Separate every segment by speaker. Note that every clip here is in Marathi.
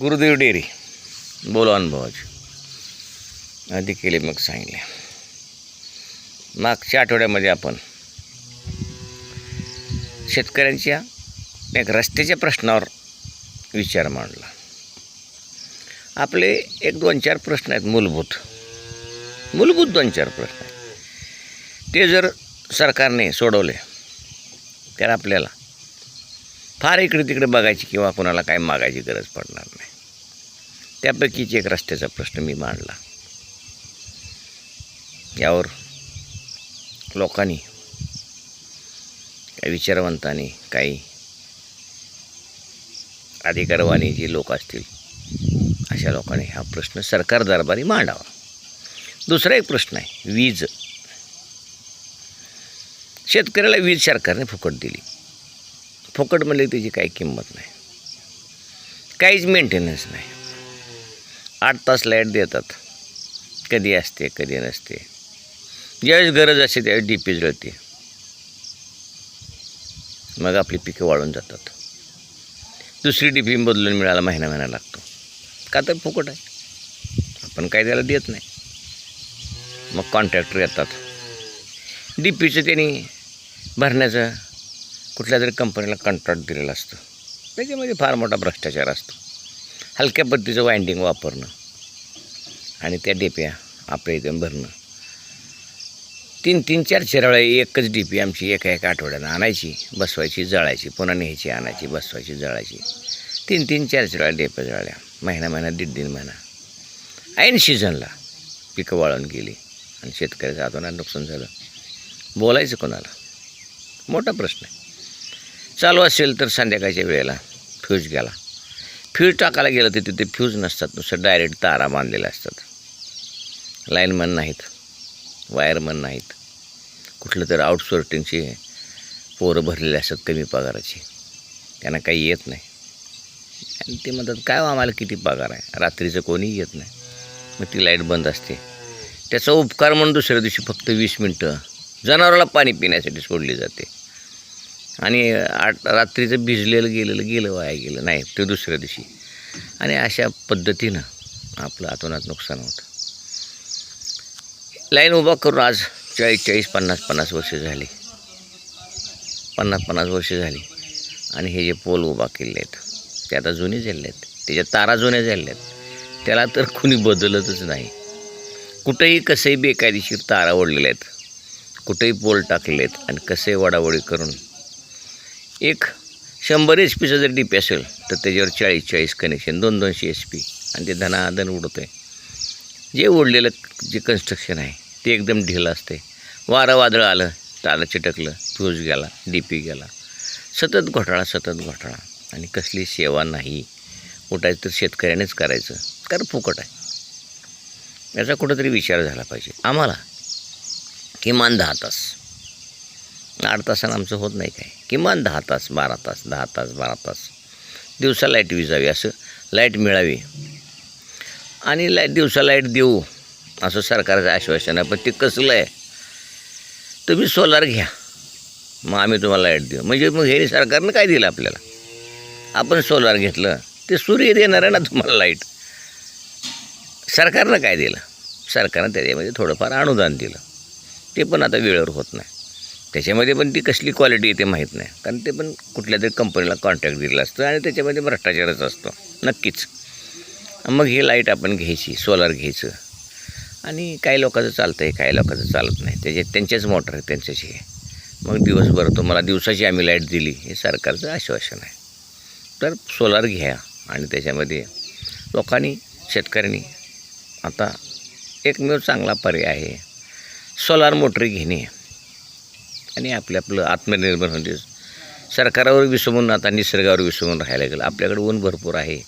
Speaker 1: गुरुदेव डेरी बोलो अनुभवाची. आधी केले मग सांगले मागच्या आठवड्यामध्ये आपण शेतकऱ्यांच्या एक रस्त्याच्या प्रश्नावर विचार मांडला. आपले एक दोन चार प्रश्न आहेत मूलभूत. मूलभूत दोन चार प्रश्न आहेत. ते जर सरकारने सोडवले तर आपल्याला फार इकडे तिकडे बघायची किंवा कोणाला काय मागायची गरज पडणार नाही. त्यापैकीच एक रस्त्याचा प्रश्न मी मांडला. यावर लोकांनी काही विचारवंतांनी काही अधिकारवाणी जे लोक असतील अशा लोकांनी हा प्रश्न सरकार दरबारी मांडावा. दुसरा एक प्रश्न आहे वीज. शेतकऱ्याला वीज सरकारने फुकट दिली. फुकट म्हणले त्याची काही किंमत नाही. काहीच मेंटेनन्स नाही. आठ तास लाइट देतात. कधी असते कधी नसते. ज्यावेळेस गरज असते त्यावेळेस डी पी जळते. मग आपली पिकं वाळून जातात. दुसरी डी पी बदलून मिळायला महिना महिना लागतो. का तर फुकट आहे. आपण काय त्याला देत नाही. मग कॉन्ट्रॅक्टर येतात. डी पीचं त्यांनी भरण्याचं कुठल्या तरी कंपनीला कंत्राट दिलेलं असतं. त्याच्यामध्ये फार मोठा भ्रष्टाचार असतो. हलक्या पद्धतीचं वाइंडिंग वापरणं आणि त्या डेप्या आपल्या इथून भरणं. तीन तीन चार चार वेळा एकच डीपी आमची एका एका आठवड्यानं आणायची बसवायची जळायची पुन्हा न्यायची आणायची बसवायची जळायची. तीन तीन चार चार वेळा डेप्या जळल्या. महिना महिना दीड दीड महिना. ऐन सीझनला पिकं वाळून गेली आणि शेतकऱ्याचं हातोनात नुकसान झालं. बोलायचं कोणाला? मोठा प्रश्न आहे. चालू असेल तर संध्याकाळच्या वेळेला फ्यूज गेला फ्यूज टाकायला गेलं तर तिथे फ्यूज नसतात नुसतं डायरेक्ट तारा बांधलेल्या असतात. लाईनमन नाहीत वायरमन नाहीत. कुठलं तर आउटसोर्टिंगची पोरं भरलेले असतात कमी पगाराची. त्यांना काही येत नाही. आणि ते म्हणतात काय हो आम्हाला किती पगार आहे? रात्रीचं कोणी येत नाही. मग ती लाइट बंद असते. त्याचा उपकार म्हणून दुसऱ्या दिवशी फक्त वीस मिनटं जनावराला पाणी पिण्यासाठी सोडली जाते. आणि आठ रात्रीचं भिजलेलं गेलेलं गेलं वाया गेलं. नाही ते दुसऱ्या दिवशी. आणि अशा पद्धतीनं आपलं आतोनात नुकसान होतं. लाईन उभा करून आज चाळीस चाळीस पन्नास पन्नास वर्ष झाली. पन्नास पन्नास वर्ष झाली. आणि हे जे पोल उभा केले आहेत ते आता जुने झाले आहेत. त्याच्या तारा जुन्या झाल्या आहेत त्याला तर कुणी बदलतच नाही. कुठंही कसंही बेकायदेशीर तारा ओढलेल्या आहेत. कुठेही पोल टाकलेले आहेत. आणि कसे वडावडी करून एक शंभर एच पीचं जर डी पी असेल तर त्याच्यावर चाळीस चाळीस कनेक्शन दोन दोनशे एच पी आणि ते धनाधन उडतं आहे जे ओढलेलं जे कन्स्ट्रक्शन आहे ते एकदम ढिलं असते वारं वादळ आलं तारा चिटकलं फ्यूज गेला डी पी गेला. सतत घोटाळा सतत घोटाळा. आणि कसली सेवा नाही. उठायचं तर शेतकऱ्यानेच करायचं. कारण फुकट आहे. याचा कुठंतरी विचार झाला पाहिजे. आम्हाला किमान दहा तास. आठ तासानं आमचं होत नाही काय किमान दहा तास बारा तास दहा तास बारा तास. दिवसा लाइट विजावी असं लाइट मिळावी. आणि लाइट दिवसा लाइट देऊ असं सरकारचं आश्वासन आहे. पण ते कसलं आहे? तुम्ही सोलार घ्या. मग आम्ही तुम्हाला लाइट देऊ. म्हणजे मग हे सरकारनं काय दिलं आपल्याला? आपण सोलार घेतलं ते सूर्य देणार आहे ना तुम्हाला लाइट. सरकारनं काय दिलं? सरकारनं त्याच्यामध्ये थोडंफार अनुदान दिलं. ते पण आता वेळेवर होत नाही. त्याच्यामध्ये पण ती कसली क्वालिटी येते माहीत नाही. कारण ते पण कुठल्या तरी कंपनीला कॉन्ट्रॅक्ट दिलेला असतो आणि त्याच्यामध्ये भ्रष्टाचारच असतो. नक्कीच. मग ही लाइट आपण घ्यायची सोलार घ्यायचं. आणि काही लोकांचं चालतं आहे काही लोकांचं चालत नाही. त्याचे त्यांचेच मोटर आहे त्यांच्याच हे मग दिवसभर तुम्हाला दिवसाची आम्ही लाइट दिली. हे सरकारचं आश्वासन आहे. तर सोलार घ्या. आणि त्याच्यामध्ये लोकांनी शेतकऱ्यांनी आता एकमेव चांगला पर्याय आहे. सोलार मोटरी घेणे. आणि आपलं आपलं आत्मनिर्भर होते सरकारावर विसरून आता निसर्गावर विसरून राहायला गेलं. आपल्याकडे ऊन भरपूर आहे.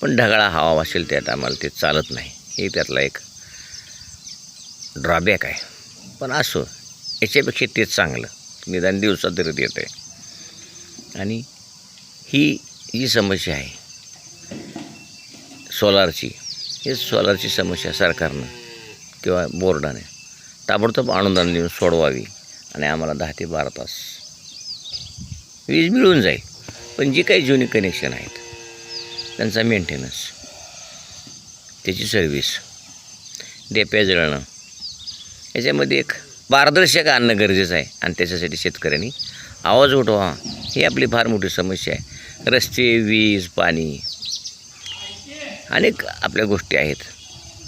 Speaker 1: पण ढगाळा हवा असेल त्यात आम्हाला ते चालत नाही. हे त्यातला एक ड्रॉबॅक आहे. पण असो याच्यापेक्षा तेच चांगलं. निदान दिवसा तरी देत आहे आणि ही जी समस्या आहे. सोलारची. हे सोलारची समस्या सरकारनं किंवा बोर्डाने ताबडतोब अनुदान देऊन सोडवावी. आणि आम्हाला दहा ते बारा तास. वीज मिळून जाईल. पण जी काही जुनी कनेक्शन आहेत त्यांचा मेंटेनन्स त्याची सर्व्हिस डेप्या जळणं याच्यामध्ये एक पारदर्शक आणणं गरजेचं आहे. आणि त्याच्यासाठी शेतकऱ्यांनी आवाज उठवा. ही आपली फार मोठी समस्या आहे. रस्ते वीज पाणी अनेक आपल्या गोष्टी आहेत.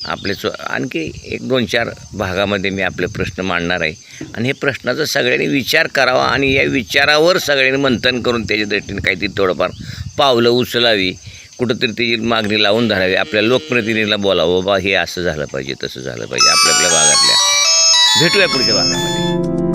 Speaker 1: आपले स्व आणखी एक दोन चार भागामध्ये मी आपले प्रश्न मांडणार आहे. आणि हे प्रश्नाचा सगळ्यांनी विचार करावा आणि या विचारावर सगळ्यांनी मंथन करून त्याच्या दृष्टीने काहीतरी थोडंफार पावलं उचलावी. कुठंतरी त्याची मागणी लावून धरावी. आपल्या लोकप्रतिनिधीला बोलावं बाबा हे असं झालं पाहिजे तसं झालं पाहिजे आपल्या आपल्या भागातल्या. भेटूया पुढच्या भागामध्ये.